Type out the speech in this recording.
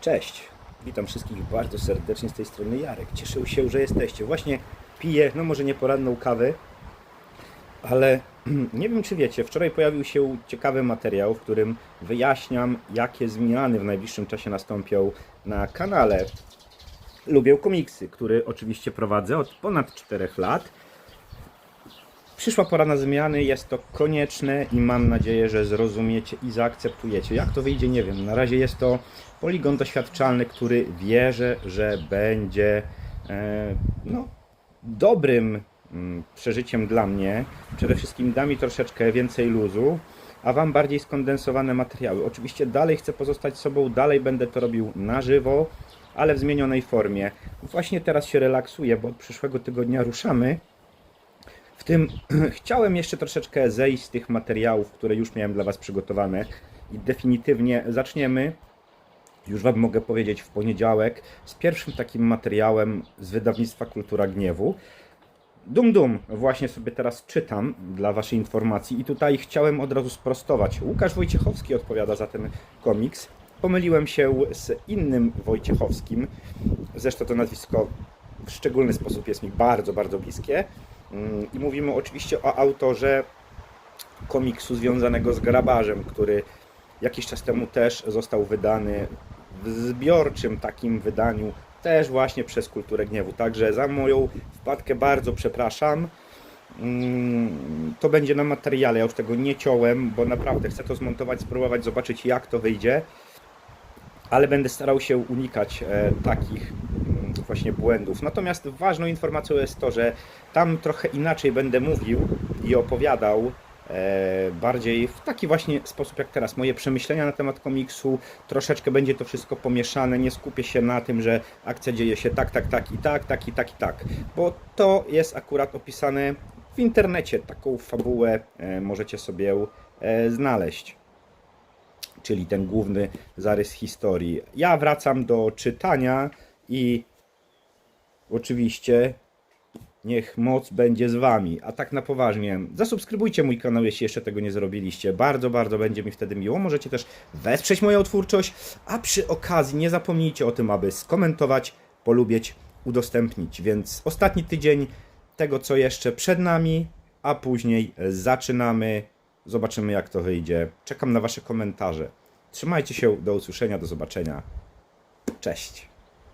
Cześć, witam wszystkich bardzo serdecznie z tej strony Jarek. Cieszę się, że jesteście. Właśnie piję, no może nie poranną kawę, ale nie wiem czy wiecie, wczoraj pojawił się ciekawy materiał, w którym wyjaśniam, jakie zmiany w najbliższym czasie nastąpią na kanale Lubię Komiksy, który oczywiście prowadzę od ponad 4 lat. Przyszła pora na zmiany, jest to konieczne i mam nadzieję, że zrozumiecie i zaakceptujecie. Jak to wyjdzie, nie wiem. Na razie jest to poligon doświadczalny, który wierzę, że będzie e, no, dobrym mm, przeżyciem dla mnie. Przede wszystkim da mi troszeczkę więcej luzu, a Wam bardziej skondensowane materiały. Oczywiście dalej chcę pozostać sobą, dalej będę to robił na żywo, ale w zmienionej formie. Właśnie teraz się relaksuję, bo od przyszłego tygodnia ruszamy. W tym chciałem jeszcze troszeczkę zejść z tych materiałów, które już miałem dla Was przygotowane i definitywnie zaczniemy. Już Wam mogę powiedzieć w poniedziałek z pierwszym takim materiałem z wydawnictwa Kultura Gniewu. Dum Dum właśnie sobie teraz czytam dla Waszej informacji i tutaj chciałem od razu sprostować. Łukasz Wojciechowski odpowiada za ten komiks. Pomyliłem się z innym Wojciechowskim. Zresztą to nazwisko w szczególny sposób jest mi bardzo, bardzo bliskie. Mm, I mówimy oczywiście o autorze komiksu związanego z grabarzem, który jakiś czas temu też został wydany w zbiorczym takim wydaniu, też właśnie przez Kulturę Gniewu. Także za moją wpadkę bardzo przepraszam. Mm, To będzie na materiale, ja już tego nie ciąłem, bo naprawdę chcę to zmontować, spróbować, zobaczyć jak to wyjdzie. Ale będę starał się unikać e, takich właśnie błędów. Natomiast ważną informacją jest to, że tam trochę inaczej będę mówił i opowiadał e, bardziej w taki właśnie sposób jak teraz. Moje przemyślenia na temat komiksu, troszeczkę będzie to wszystko pomieszane. Nie skupię się na tym, że akcja dzieje się tak, tak, tak i tak, tak i tak i tak, bo to jest akurat opisane w internecie. Taką fabułę e, możecie sobie e, znaleźć czyli ten główny zarys historii. Ja wracam do czytania i oczywiście niech moc będzie z wami. A tak na poważnie, zasubskrybujcie mój kanał, jeśli jeszcze tego nie zrobiliście. Bardzo, bardzo będzie mi wtedy miło. Możecie też wesprzeć moją twórczość, a przy okazji nie zapomnijcie o tym, aby skomentować, polubić, udostępnić. Więc ostatni tydzień tego, co jeszcze przed nami, a później zaczynamy. Zobaczymy, jak to wyjdzie. Czekam na Wasze komentarze. Trzymajcie się, do usłyszenia, do zobaczenia. Cześć.